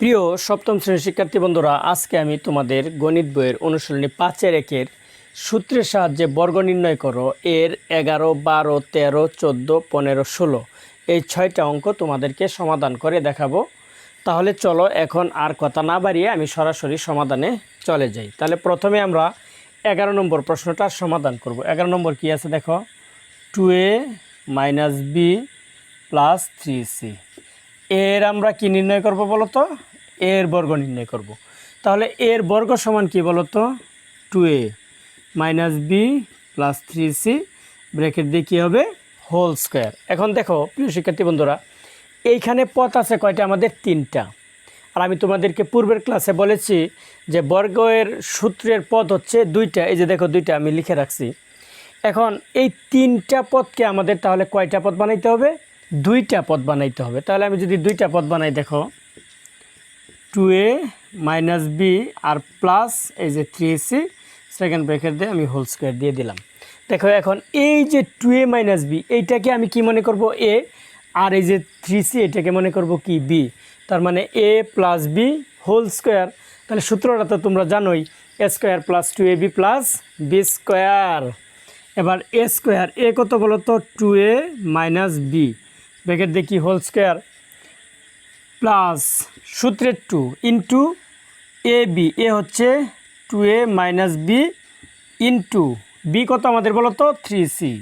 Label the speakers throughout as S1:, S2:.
S1: প্রিয় সপ্তম শ্রেণির শিক্ষার্থী বন্ধুরা, আজকে আমি তোমাদের গণিত বইয়ের অনুশীলনী পাঁচের একের সূত্রের সাহায্যে বর্গ নির্ণয় করো। এর এগারো, বারো, তেরো, চোদ্দ, পনেরো, ষোলো। এই ছয়টা অঙ্ক তোমাদেরকে সমাধান করে দেখাবো। তাহলে চলো এখন আর কথা না বাড়িয়ে আমি সরাসরি সমাধানে চলে যাই। তাহলে প্রথমে আমরা এগারো নম্বর প্রশ্নটার সমাধান করব। এগারো নম্বর কি আছে দেখো? Two A minus B plus three C. এর আমরা কি নির্ণয় করব বলো তো? এর বর্গ নির্ণয় করব। তাহলে এর বর্গ সমান কি বলো তো two a minus b plus three c bracket দিয়ে কী হবে? হোল স্কোয়ার এখন দেখো, প্রিয় শিক্ষার্থী বন্ধুরা, এইখানে পথ আছে কয়টা? আমাদের তিনটা। আর আমি তোমাদেরকে পূর্বের ক্লাসে বলেছি যে বর্গের সূত্রের পদ হচ্ছে দুইটা। এই যে দেখো দুইটা, আমি লিখে রাখছি। এখন এই তিনটা পদকে আমাদের তাহলে কয়টা পদ বানাইতে হবে? দুইটা পদ বানাইতে হবে। তাহলে আমি যদি দুইটা পদ বানাই, দেখো টু এ মাইনাস বি আর প্লাস এই যে থ্রি সি সেকেন্ড ব্রেকেট দিয়ে আমি হোল স্কোয়ার দিয়ে দিলাম। দেখো এখন এই যে টু এ মাইনাস বি এইটাকে আমি কি মনে করব? এ আর এই যে থ্রি সি এটাকে মনে করব কি? বি তার মানে a plus b whole square তাহলে সূত্রটা তো তোমরা জানোই a square plus two a b plus b square এবার এ স্কোয়ার এ কত বলো তো two a minus b bracket দেখি হোল স্কোয়ার প্লাস সূত্রের two into a b a হচ্ছে two a minus b into b কত আমাদের বলো তো three c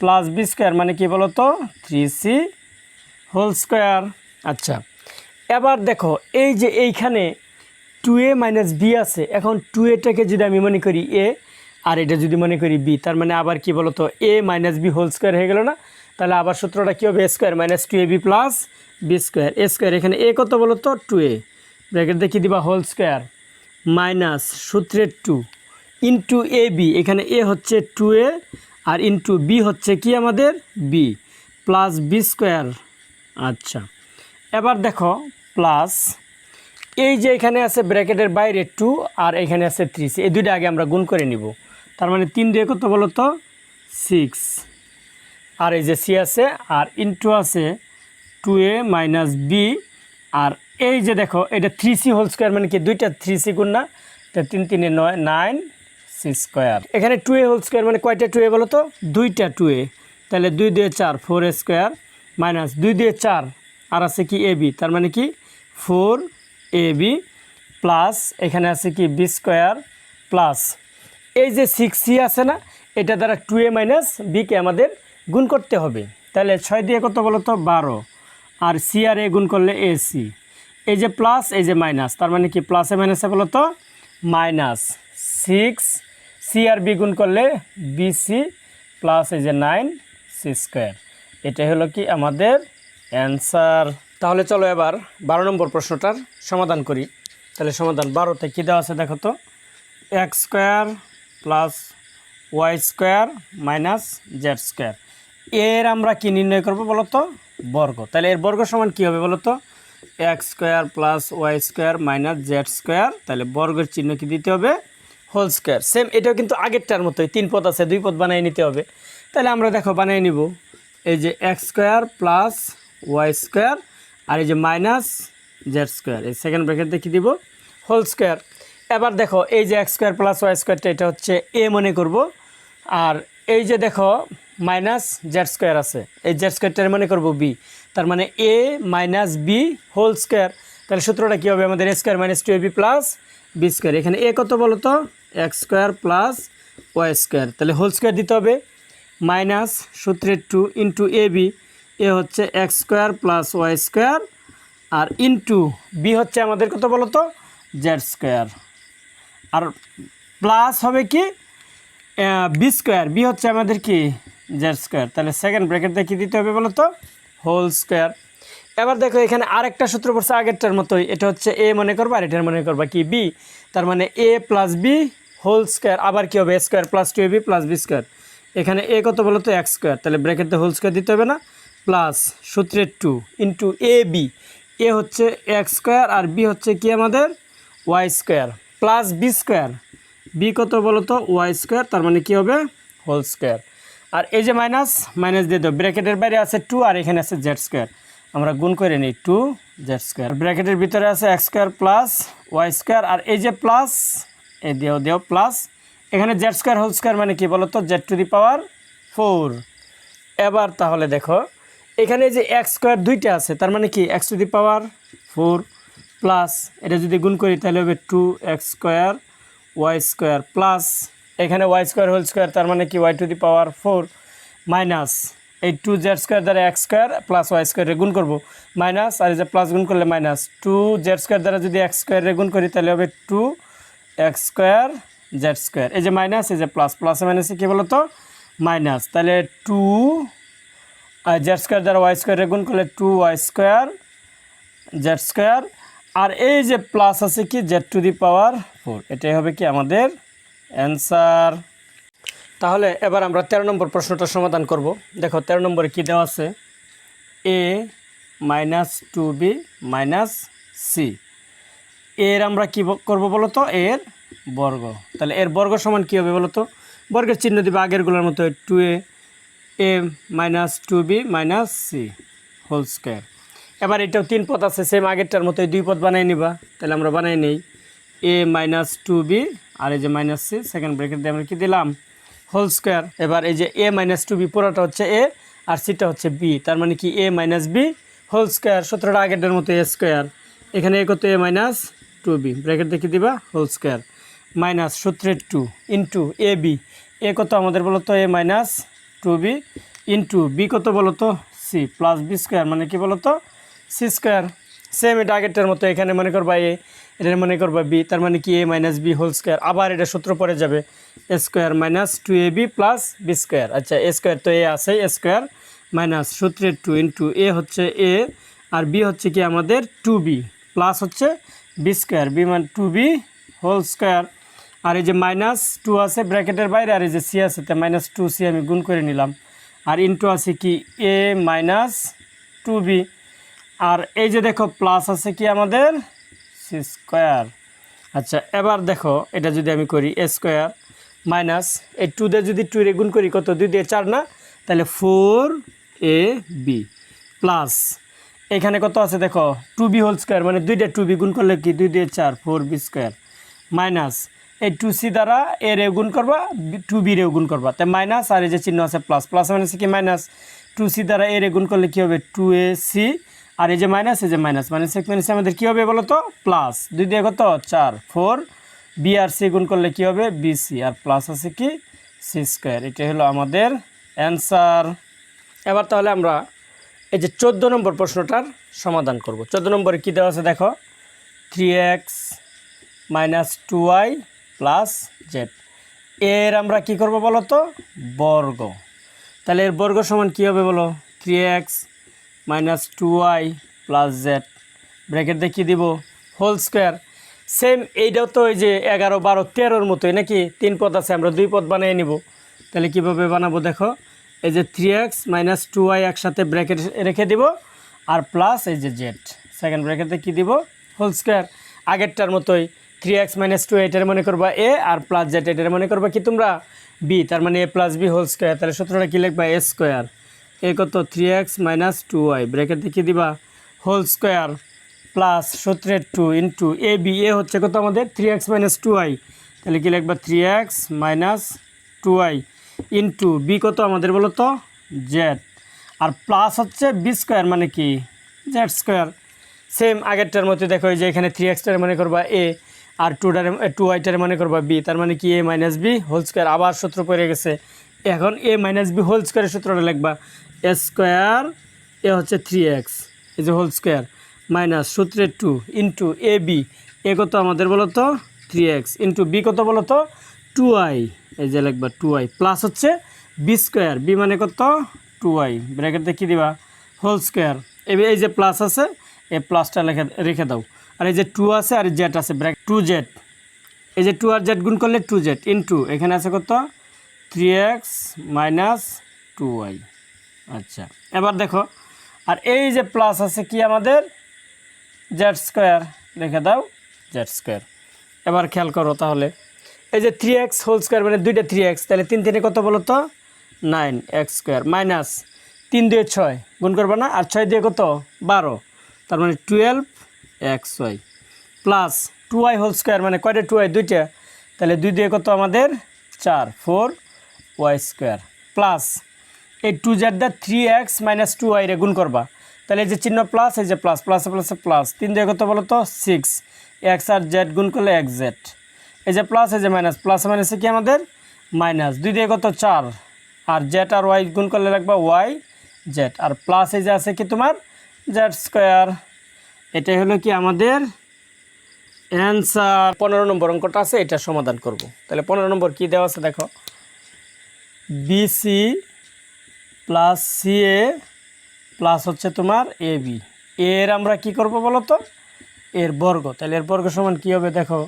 S1: plus b square মানে কি বলো তো থ্রি সি হোল স্কোয়ার আচ্ছা এবার দেখো, এই যে এইখানে টু এ মাইনাস বি আছে, এখন টু এটাকে যদি আমি মনে করি এ আর এটা যদি মনে করি বি তার মানে আবার কি বলো তো a minus b whole square হয়ে গেল না? তাহলে আবার সূত্রটা কী হবে? A square minus two a b plus b square a square এখানে এ কত বলো তো? টু এ ব্র্যাকেট দেখি দিবা? হোল স্কোয়ার মাইনাস সূত্রের টু ইন্টু এ বি এখানে এ হচ্ছে টু এ আর ইন্টু বি হচ্ছে কি আমাদের? বি প্লাস বি স্কোয়ার আচ্ছা। এবার দেখো প্লাস এই যে এখানে আছে ব্র্যাকেটের বাইরে টু আর এখানে আছে থ্রি এই দুইটা আগে আমরা গুণ করে নিব। তার মানে তিন দিয়ে কত বলো তো? সিক্স আর এই যে সি আছে, আর ইন্টু আছে টু এ মাইনাস বি আর এই যে দেখো, এটা থ্রি সি হোল স্কোয়ার মানে কি? দুইটা থ্রি সি গুণ না তিন তিনে নয় নাইন সি স্কোয়ার এখানে টু এ হোল স্কোয়ার মানে কয়টা টু এ বলো তো? দুইটা টু এ তাহলে দুই দিয়ে চার ফোর এ স্কোয়ার মাইনাস দুই দিয়ে চার, আর আছে কি এ বি তার মানে কি? ফোর এ বি প্লাস এখানে আছে কি বি স্কোয়ার প্লাস এই যে সিক্স সি আছে না, এটা দ্বারা টু এ মাইনাস বিকে আমাদের গুণ করতে হবে। তাহলে ছয় দিয়ে কত বলো তো? বারো। আর সি আর এ গুণ করলে এ সি এই যে প্লাস এই যে মাইনাস তার মানে কি প্লাসে মাইনাসে বলো তো? মাইনাস সিক্স সি আর বি গুণ করলে বিসি প্লাস এই যে নাইন সি স্কোয়ার এটাই হলো কি আমাদের অ্যান্সার তাহলে চলো এবার বারো নম্বর প্রশ্নটার সমাধান করি। তাহলে সমাধান বারোতে কী দেওয়া আছে দেখো তো? X square plus y square minus z square এর আমরা কি নির্ণয় করব বলো তো বর্গ। তাহলে এর বর্গ সমান কী হবে বলতো? X square plus y square minus z square তাহলে বর্গের চিহ্ন কি দিতে হবে? হোল স্কোয়ার সেম এটাও কিন্তু আগেরটার মতোই। তিন পদ আছে, দুই পদ বানিয়ে নিতে হবে। তাহলে আমরা দেখো, বানিয়ে নিব। এই যে x square plus y square আর এই যে মাইনাস জেড স্কোয়ার এই সেকেন্ড ব্র্যাকেট দেখি দিব? হোল স্কোয়ার এবার দেখো, এই যে এক্স স্কোয়ার প্লাস ওয়াই স্কোয়ারটা এটা হচ্ছে এ মনে করব। আর এই যে দেখো মাইনাস জেড স্কোয়ার আছে। এই জেড স্কোয়ারটার মনে করব বি। তার মানে a minus b whole square. তাহলে সূত্রটা কী হবে? আমাদের a square minus two a b plus b square. এখানে এ কত বলো তো? X square plus y square. তাহলে হোল স্কোয়ার দিতে হবে। মাইনাস সূত্রের two into a b. A হচ্ছে x square plus y square. আর ইন্টু বি হচ্ছে আমাদের কত বলো তো? Z square. আর প্লাস হবে কি? B square. বি হচ্ছে আমাদের কি? Z square. তাহলে সেকেন্ড ব্র্যাকেট দিয়ে কী দিতে হবে বলো তো হোল স্কোয়ার এবার দেখো, এখানে আরেকটা সূত্র পড়ছে আগেরটার মতোই। এটা হচ্ছে এ মনে করবা, আর এটার মনে করবা কি, বি। তার মানে a plus b whole square আবার কী হবে? A square plus two a b plus b square এখানে এ কত বলো তো এক্স স্কোয়ার তাহলে ব্র্যাকেটে হোল স্কোয়ার দিতে হবে না? প্লাস সূত্রের two into a b a হচ্ছে এক্স স্কোয়ার আর বি হচ্ছে কি আমাদের? Y square plus b square b কত বলো তো ওয়াই স্কোয়ার তার মানে কী হবে? হোল স্কোয়ার আর এই যে মাইনাস মাইনাস দিয়ে দেবো ব্র্যাকেটের বাইরে আছে টু আর এখানে আছে জেড স্কোয়ার আমরা গুণ করে নিই টু জেড স্কোয়ার ব্র্যাকেটের ভিতরে আছে x square plus y square আর এই যে প্লাস এ দিয়েও দিও প্লাস এখানে জেড স্কোয়ার হোল স্কোয়ার মানে কি বলতো? Z to the power four এবার তাহলে দেখো, এখানে যে এক্স স্কোয়ার দুইটা আছে, তার মানে কি? X to the power four plus এটা যদি গুণ করি তাহলে হবে two x square y square plus এখানে ওয়াই স্কোয়ার হোল স্কোয়ার তার মানে কি? Y to the power four minus এই টু জেড স্কোয়ার দ্বারা এক্স স্কোয়ার প্লাস ওয়াই স্কোয়ারে গুণ করব। মাইনাস আর এই যে প্লাস গুণ করলে মাইনাস টু জেড স্কোয়ার দ্বারা যদি এক্স স্কোয়ারে গুণ করি, তাহলে হবে two x square z square এই যে মাইনাস এই যে প্লাস প্লাসে মাইনাসে কী বলো তো মাইনাস তাহলে টু আর জেড স্কোয়ার দ্বারা ওয়াই স্কোয়ারে গুণ করলে two y square z square আর এই যে প্লাস আছে কি? Z to the power four এটাই হবে কি আমাদের অ্যান্সার তাহলে এবার আমরা তেরো নম্বর প্রশ্নটা সমাধান করব। দেখো, তেরো নম্বরে কী দেওয়া আছে? A minus two b minus c এর আমরা কী করব বলো তো এর বর্গ। তাহলে এর বর্গ সমান কী হবে বলো তো বর্গের চিহ্ন দিবে আগেরগুলোর মতো two a a minus two b minus c whole square এবার এটাও তিন পদ আছে সেম আগেরটার মতো দুই পদ বানাই নিবা। তাহলে আমরা বানাই নেই। এ মাইনাস টু বি আর এই যে মাইনাস সি সেকেন্ড ব্রেকেট দিয়ে আমরা কী দিলাম? হোল স্কোয়ার এবার এই যে এ মাইনাস টু বি পুরোটা হচ্ছে এ আর সিটা হচ্ছে বি তার মানে কি a minus b whole square সতেরোটা আগেরটার মতো এ স্কোয়ার এখানে এ কত a minus two b bracket দেখে দিবা? হোল স্কোয়ার মাইনাস সূত্রের two into a b a কত আমাদের বলো তো a minus two b into b কত বলো তো সি প্লাস বি স্কোয়ার মানে কি বলো তো সি স্কোয়ার সেম এটা আগেরটার মতো এখানে মনে করবা এ এটা মনে করবা বি তার মানে কি a minus b whole square আবার এটা সূত্র পরে যাবে a square minus two a b plus b square আচ্ছা এ স্কোয়ার তো এ আছে এ স্কোয়ার মাইনাস সূত্রের টু ইন্টু এ হচ্ছে এ আর বি হচ্ছে কি আমাদের টু বি প্লাস হচ্ছে বি স্কোয়ার বি মান টু বি হোল স্কোয়ার আর এই যে মাইনাস টু আছে ব্র্যাকেটের বাইরে, আর এই যে সি আছে, তা মাইনাস টু সি আমি গুণ করে নিলাম। আর ইন্টু আছে কি এ মাইনাস টু বি আর এই যে দেখো প্লাস আছে কি আমাদের? সি স্কোয়ার আচ্ছা এবার দেখো, এটা যদি আমি করি এ স্কোয়ার মাইনাস এই টু দিয়ে যদি টু রে গুণ করি, কত? দুই দিয়ে চার না? তাহলে ফোর এ বি প্লাস এখানে কত আছে দেখো? টু বি হোল স্কোয়ার মানে দুইটা টু বি গুণ করলে কি? দুই দিয়ে চার ফোর বি স্কোয়ার মাইনাস এই টু সি দ্বারা এ রে গুণ করবা টু বি রেও গুণ করবা। তাই মাইনাস আর এই যে চিহ্ন আছে প্লাস প্লাস মানে কি মাইনাস টু সি দ্বারা এ রে গুণ করলে কী হবে? টু এ সি আর এই যে মাইনাস এই যে মাইনাস মাইনাস এক মাইনাস আমাদের কী হবে বলো তো প্লাস দুই দিয়ে কত? চার। ফোর বি আর সি গুণ করলে কী হবে? বি সি আর প্লাস আছে কি? সি স্কোয়ার এটা হলো আমাদের অ্যান্সার এবার তাহলে আমরা এই যে চোদ্দ নম্বর প্রশ্নটার সমাধান করব। চোদ্দ নম্বরে কী দেওয়া আছে দেখো? Three x minus two y plus z এর আমরা কি করব বলো তো বর্গ। তাহলে এর বর্গ সমান কী হবে বলো? Three x minus two y plus z bracket দেখিয়ে দিব হোল স্কোয়ার সেম এইটাও তো ওই যে এগারো, বারো, তেরোর মতোই নাকি? তিন পদ আছে, আমরা দুই পদ বানিয়ে নিব। তাহলে কীভাবে বানাবো দেখো? এই যে three x minus two y একসাথে ব্র্যাকেট রেখে দিব, আর প্লাস এই যে জেড সেকেন্ড ব্র্যাকেটে কী দিব? হোল স্কোয়ার আগেরটার মতোই থ্রি এক্স মাইনাস টু এটার মনে করবা এ আর প্লাস জেড এটার মনে করবা কি তোমরা? বি তার মানে a plus b whole square তাহলে সূত্রটা কী লিখবা? এ স্কোয়ার এ কত? Three x minus two y bracket দেখিয়ে দিবা। হোল স্কোয়ার প্লাস সূত্রের two into a b a হচ্ছে কত আমাদের? Three x minus two y তাহলে কী লিখবা? Three x minus two y into b কত আমাদের বলো তো? জেড আর প্লাস হচ্ছে বি স্কোয়ার মানে কি? জেড স্কোয়ার সেম আগেরটার মধ্যে দেখো যে এখানে থ্রি এক্সটার মনে করবা এ আর টুটার টু ওয়াইটার মনে করবা বি তার মানে কি a minus b whole square আবার সূত্র পড়ে গেছে এখন এ মাইনাস বি হোল স্কোয়ারের সূত্রটা লিখবা। এ স্কোয়ার এ হচ্ছে থ্রি এক্স এই যে হোল স্কোয়ার মাইনাস সূত্রের two into a b a কত আমাদের বলো তো থ্রি এক্স ইন্টু বি কত বলো তো টু আই এই যে লিখবা টু আই প্লাস হচ্ছে বি স্কোয়ার বি মানে কত? টু আই ব্র্যাকেট দেখিয়ে দিবা? হোল স্কোয়ার এই যে প্লাস আছে, এই প্লাসটা লেখে রেখে দাও। আর এই যে টু আছে আর জেড আছে ব্র্যাক টু জেড এই যে টু আর জেড গুণ করলে টু জেড ইন্টু এখানে আছে কত? Three x minus two y আচ্ছা এবার দেখো, আর এই যে প্লাস আছে কি আমাদের? জেড স্কোয়ার রেখে দাও জেড স্কোয়ার এবার খেয়াল করো তাহলে, এই যে থ্রি এক্স হোল স্কোয়ার মানে দুইটা থ্রি এক্স তাহলে তিন তিনে কত বলো তো? নাইন এক্স স্কোয়ার মাইনাস তিন দিয়ে ছয়, গুণ করবে না? আর ছয় দিয়ে কত? বারো। তার মানে twelve x y plus two y whole square মানে কয়টা? টু ওয়াই দুইটা। তাহলে দুই দিয়ে কত আমাদের? চার ফোর ওয়াই স্কোয়ার প্লাস এই টু জেড দা three x minus two y রে গুণ করবা। তাহলে এই যে চিহ্ন প্লাস এই যে প্লাস প্লাসে প্লাসে প্লাস তিন দিয়ে কত বলো তো? সিক্স এক্স আর জেড গুণ করলে এক্স জেড এই যে প্লাস এই যে মাইনাস প্লাস মাইনাসে কি আমাদের? মাইনাস দুই দিয়ে কত? চার। আর জেড আর ওয়াই গুণ করলে লাগবে ওয়াই জেড আর প্লাস এই যে আছে কি তোমার? জেড স্কোয়ার এটাই হলো কি আমাদের অ্যান্সার পনেরো নম্বর অঙ্কটা আছে, এটা সমাধান করব। তাহলে পনেরো নম্বর কি দেওয়া আছে দেখো? বিসি প্লাস সিএ প্লাস হচ্ছে তোমার এ বি এর আমরা কি করব বলো তো? এর বর্গ। তাহলে এর বর্গ সমান কী হবে দেখো?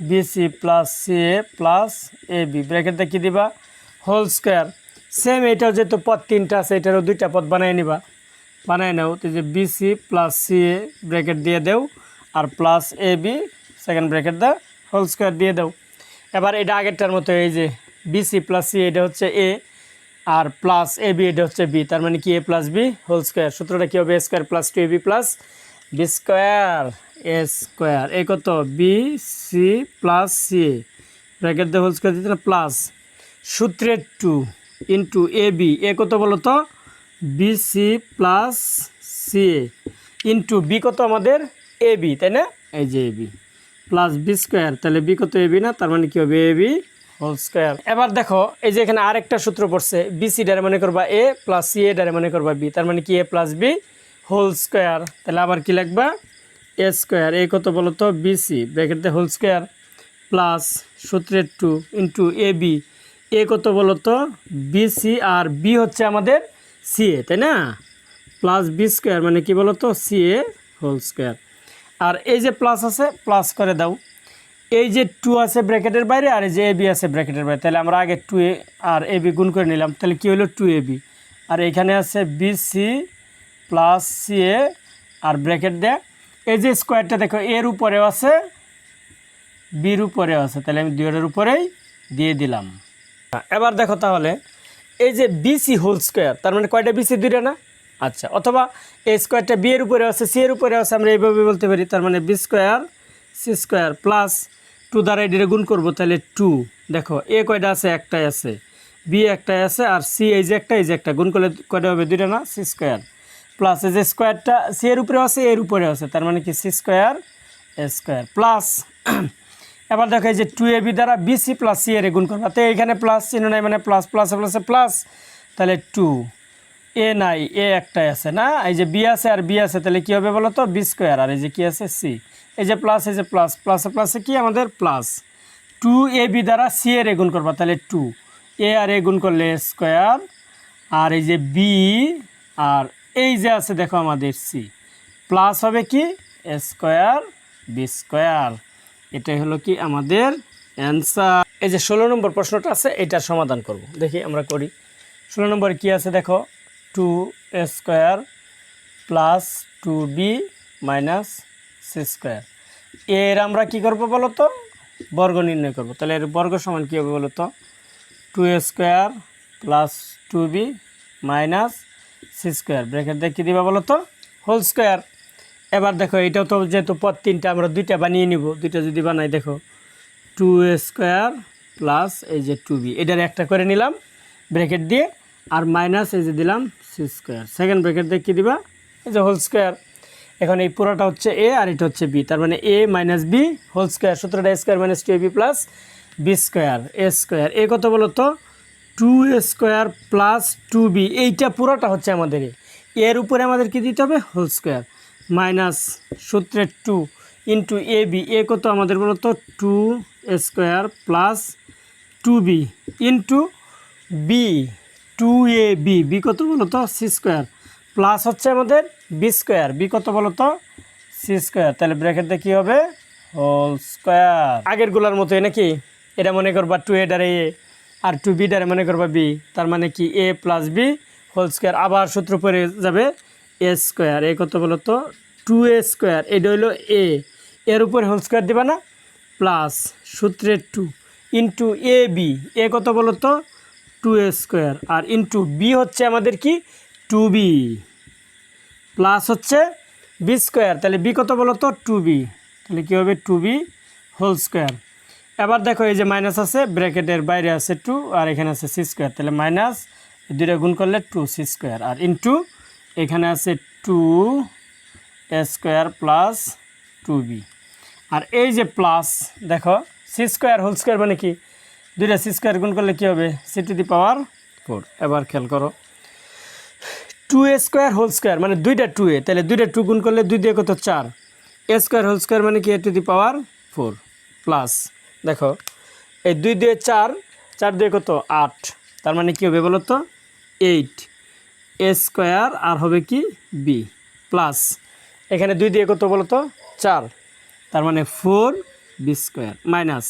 S1: B c plus c a plus a b ব্র্যাকেটটা কী দিবা? Whole square. সেম এটাও যেহেতু পদ তিনটা আছে, এটারও দুইটা পদ বানাই নিবা। বানাই নাও, তো যে বিসি প্লাস সিএ ব্র্যাকেট দিয়ে দেও, আর plus a b second bracket the whole square দিয়ে দাও। এবার এটা আগেরটার মতো, এই যে বিসি প্লাস সি এটা হচ্ছে a R plus a B এটা হচ্ছে বি তার মানে কি a plus b whole square সূত্রটা কী হবে? A square plus two a b plus b square a square a কত? B c plus c bracket দিয়ে হোল স্কোয়ার দিতে প্লাস সূত্রের two into a b a কত বলো তো? B c plus c into b কত আমাদের? A b তাই না? এই যে a b plus b square তাহলে বি কত এ বি না? তার মানে কী হবে? এ বি হোল স্কোয়ার এবার দেখো, এই যে এখানে আরেকটা সূত্র পড়ছে বি সি ডারে মনে করবা এ প্লাস সি এ ডারে মনে করবা বি তার মানে কি a plus b whole square তাহলে আবার কি লিখবা? এ স্কোয়ার এ কত বলো তো? বি সি ব্র্যাকেটে হোল স্কোয়ার প্লাস সূত্রের two into a b a কত বলো তো? বি সি আর বি হচ্ছে আমাদের সি এ তাই না? প্লাস বি স্কোয়ার মানে কি বলো তো? সি এ হোল স্কোয়ার আর এই যে প্লাস আছে প্লাস করে দাও। এই যে টু আছে ব্র্যাকেটের বাইরে আর এই যে এ বি আছে ব্র্যাকেটের বাইরে, তাহলে আমরা আগে two a R A B গুণ করে নিলাম, তাহলে কী হলো টু এ বি আর এখানে আছে b c plus c a R bracket দেয়। এই যে স্কোয়ারটা দেখো এর উপরেও আছে বির উপরেও আছে, তাহলে আমি দুইটার উপরেই দিয়ে দিলাম। এবার দেখো তাহলে, এই যে বিসি হোল স্কোয়ার তার মানে কয়টা বিসি দুইটা না? আচ্ছা অথবা এই স্কোয়ারটা বি এর উপরে আছে সি এর উপরে আছে, আমরা এইভাবে বলতে পারি, তার মানে b square c square plus two দ্বারা এটিরে গুণ করব, তাহলে টু। দেখো, এ কয়টা আছে? একটাই আছে। বি একটাই আছে, আর সি এই যে একটা, এই যে একটা। গুণ করলে কয়টা হবে? দুইটা না? C square. প্লাস এই যে স্কোয়ারটা, সি এর উপরে আছে, এর উপরে আছে। তার মানে কি? C square, a square. Plus, এবার দেখো এই যে টু এ বি দ্বারা বি সি প্লাস সি এর গুণ করব। তো এইখানে প্লাস চিহ্ন নাই মানে প্লাস প্লাস, প্লাসে, প্লাস, তাহলে টু। এ নাই, এ একটাই আছে না? এই যে বি আছে আর বি আছে, তাহলে কী হবে বলো তো? B square. আর এই যে কী আছে? সি। এই যে প্লাস এই যে প্লাস প্লাসে প্লাসে কি আমাদের? প্লাস টু এ বি দ্বারা সি এর এ গুণ করবা, তাহলে টু এ আর এ গুণ করলে স্কোয়ার আর এই যে বি আর এই যে আছে দেখো আমাদের সি প্লাস হবে কি? স্কোয়ার বি স্কোয়ার এটাই হলো কি আমাদের অ্যান্সার এই যে ষোলো নম্বর প্রশ্নটা আছে এটার সমাধান করব। দেখি আমরা করি। ষোলো নম্বরে কী আছে দেখো? Two square plus two b minus square এর আমরা কি করব বলো তো বর্গ নির্ণয় করব। তাহলে এর বর্গ সমান কী হবে বলো তো two square plus two b minus c square bracket দিয়ে কী দিবা বলো তো হোল স্কোয়ার এবার দেখো, এটাও তো যেহেতু পদ তিনটা, আমরা দুইটা বানিয়ে নিব। দুইটা যদি বানাই, দেখো টু স্কোয়ার প্লাস এই যে টু বি এটার একটা করে নিলাম, ব্র্যাকেট দিয়ে, আর মাইনাস এই যে দিলাম সি স্কোয়ার সেকেন্ড ব্র্যাকেট দিয়ে কী দিবা? এই যে হোল স্কোয়ার এখন এই পুরোটা হচ্ছে এ আর এটা হচ্ছে বি তার মানে a minus b whole square সূত্রটা square minus two a b plus b square a square a কত বলো তো two square plus two b এইটা পুরোটা হচ্ছে আমাদের এ এর উপরে আমাদের কি দিতে হবে? হোল স্কোয়ার মাইনাস সূত্রের two into a b a কত আমাদের বলো তো two square plus two b into b two a b b কত বলো তো সি স্কোয়ার প্লাস হচ্ছে আমাদের বি স্কোয়ার। বি কত বলো তো সি স্কোয়ার। তাহলে ব্র্যাকেটে কী হবে? Whole square. আগেরগুলোর মতোই নাকি? এটা মনে করবা টু এ ডারে এ আর টু বি ডারে মনে করবা বি তার মানে কি a plus b whole square আবার সূত্র পরে যাবে এ স্কোয়ার এ কত বলো তো টু এ স্কোয়ার এটা হইল এ এর উপরে হোল স্কোয়ার দিবা না? প্লাস সূত্রের two into A B A কত বলো তো টু এ স্কোয়ার আর ইন্টু বি হচ্ছে আমাদের কি? টু বি প্লাস হচ্ছে বি স্কোয়ার তাহলে বি কত বলো তো? টু বি তাহলে কী হবে? টু বি হোল স্কোয়ার এবার দেখো এই যে মাইনাস আছে ব্র্যাকেটের বাইরে আছে টু আর এখানে আছে সি স্কোয়ার তাহলে মাইনাস দুইটা গুণ করলে টু সি স্কোয়ার আর ইন্টু এখানে আছে two A square plus two B আর এই যে প্লাস দেখো সি স্কোয়ার হোল স্কোয়ার মানে কি? দুইটা সি স্কোয়ার গুণ করলে কী হবে? C to the power four এবার খেয়াল করো। Two A square whole square মানে দুইটা টু এ তাহলে দুইটা টু গুণ করলে দুই দিয়ে কত চার? এ স্কোয়ার হোল স্কোয়ার মানে কি A to the power four plus দেখো, এই দুই দিয়ে চার চার দিয়ে কত? আট। তার মানে কি হবে বলো তো এইট এ স্কোয়ার আর হবে কি? বি প্লাস এখানে দুই দিয়ে কত বলো তো চার। তার মানে ফোর বি স্কোয়ার মাইনাস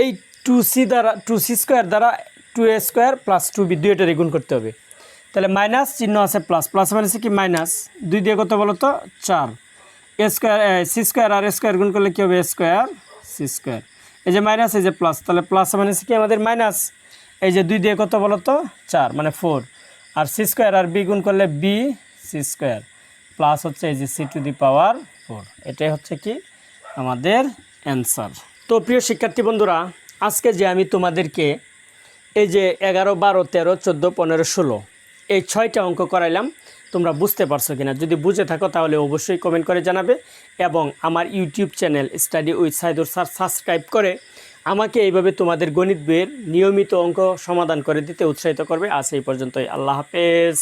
S1: এই টু সি দ্বারা টু সি স্কোয়ার দ্বারা two A square plus two B দুইটারই গুণ করতে হবে। তাহলে মাইনাস চিহ্ন আছে প্লাস প্লাস হচ্ছে কি মাইনাস। দুই দিয়ে কত বলো তো চার এ স্কোয়ার সি স্কোয়ার আর স্কোয়ার গুণ করলে কী হবে? এ স্কোয়ার সি স্কোয়ার এই যে মাইনাস, এই যে প্লাস তাহলে প্লাস হচ্ছে কি আমাদের মাইনাস। এই যে দুই দিয়ে কত বলো তো চার মানে ফোর আর সি স্কোয়ার আর বি গুণ করলে বি সি স্কোয়ার প্লাস হচ্ছে এই যে C to the power four এটাই হচ্ছে কি আমাদের অ্যান্সার তো প্রিয় শিক্ষার্থী বন্ধুরা, আজকে যে আমি তোমাদেরকে এই যে এগারো, বারো, তেরো, চোদ্দ, পনেরো, ষোলো এই ছয়টা অঙ্ক করাইলাম, তোমরা বুঝতে পারছ কিনা? যদি বুঝে থাকো, তাহলে অবশ্যই কমেন্ট করে জানাবে এবং আমার YouTube channel study with Saidur sir subscribe করে আমাকে এইভাবে তোমাদের গণিত বইয়ের নিয়মিত অঙ্ক সমাধান করে দিতে উৎসাহিত করবে। আজ এই পর্যন্তই। আল্লাহ হাফেজ।